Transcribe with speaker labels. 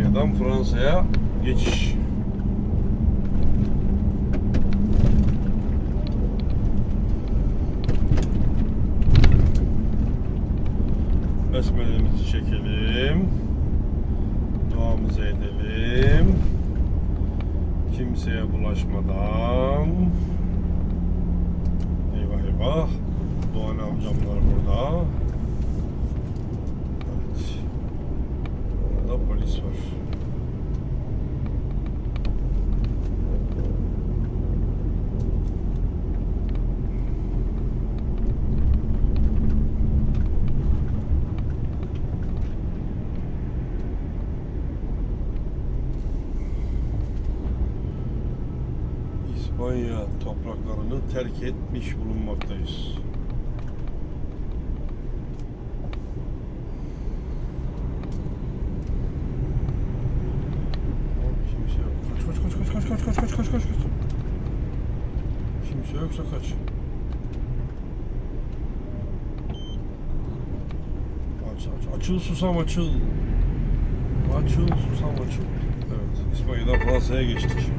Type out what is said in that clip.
Speaker 1: İspanya'dan Fransa'ya geçiş. Besmelemizi çekelim. Duamızı edelim. Kimseye bulaşmadan. Eyvah eyvah. Doğan amcamlar burada. Evet. Polis var. İspanya topraklarını terk etmiş bulunmaktayız. kaç kaç kaç kaç kaç kaç. Kimse yoksa kaç. Aç aç açıl susam açıl. Açıl susam açıl. Evet İspanya'dan Fransa'ya geçtik.